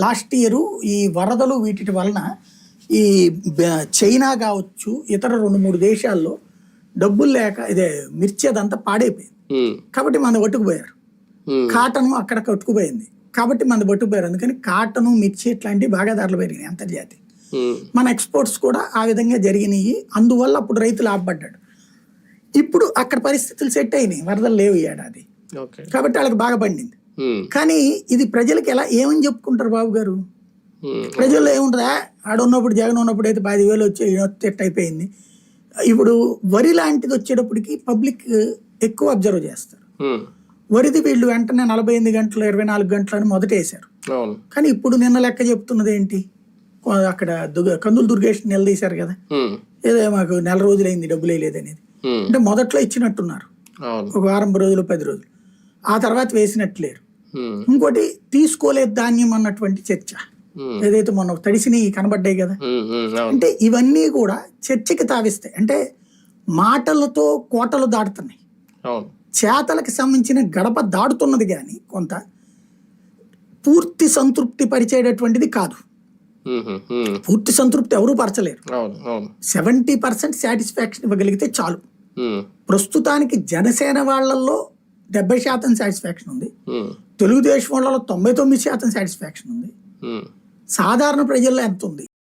Last year ఈ వరదలు వీటి వలన ఈ చైనా కావచ్చు ఇతర రెండు మూడు దేశాల్లో డబ్బులు లేక ఇదే మిర్చి అదంతా పాడైపోయింది. కాబట్టి మన పట్టుకుపోయారు. కాటన్ అక్కడ కట్టుకుపోయింది. కాబట్టి మన పట్టుకుపోయారు. అందుకని కాటను మిర్చి ఇట్లాంటివి బాగా ధరలు పెరిగినాయి అంతర్జాతీయ. మన ఎక్స్పోర్ట్స్ కూడా ఆ విధంగా జరిగినాయి. అందువల్ల అప్పుడు రైతు లాభపడ్డాడు ఇప్పుడు అక్కడ పరిస్థితులు సెట్ అయినాయి. వరదలు లేవు ఏడాది. కాబట్టి వాళ్ళకి బాగా పండింది. కానీ ఇది ప్రజలకు ఎలా ఏమని చెప్పుకుంటారు బాబు గారు? ప్రజల్లో ఏముంటుందా ఆడ ఉన్నప్పుడు జగన్ ఉన్నప్పుడు అయితే పది వేలు వచ్చి సెట్ అయిపోయింది. ఇప్పుడు వరి లాంటిది వచ్చేటప్పటికి పబ్లిక్ ఎక్కువ అబ్జర్వ్ చేస్తారు. వరిది వీళ్ళు వెంటనే నలభై ఎనిమిది గంటలు ఇరవై నాలుగు గంటలు అని మొదట వేశారు కానీ ఇప్పుడు నిన్న లెక్క చెప్తున్నది ఏంటి? అక్కడ దుర్గ కందులు దుర్గేష్ నిలదీశారు కదా? ఏదో మాకు నెల రోజులైంది డబ్బులు వేయలేదనేది ఉమ్, అంటే మొదట్లో ఇచ్చినట్టున్నారు. ఒక వారం రోజులు పది రోజులు. ఆ తర్వాత వేసినట్లేరు ఉమ్, ఇంకోటి తీసుకోలేదు ధాన్యం అన్నటువంటి చర్చ. ఉమ్, ఏదైతే మొన్న తడిసినవి కనబడ్డాయి కదా. అవును. అంటే ఇవన్నీ కూడా చర్చకి తావిస్తాయి. అంటే మాటలతో కోటలు దాటుతున్నాయి. చేతలకు సంబంధించిన గడప దాటుతున్నది కానీ కొంత పూర్తి సంతృప్తి పరిచేటటువంటిది కాదు. పూర్తి సంతృప్తి ఎవరూ పరచలేరు. సెవెంటీ పర్సెంట్ సాటిస్ఫాక్షన్ ఇవ్వగలిగితే చాలు. ప్రస్తుతానికి జనసేన వాళ్ళల్లో డెబ్బై శాతం సాటిస్ఫాక్షన్ ఉంది. తెలుగుదేశం వాళ్ళలో తొంభై తొమ్మిది శాతం సాటిస్ఫాక్షన్ ఉంది. సాధారణ ప్రజల్లో ఎంత ఉంది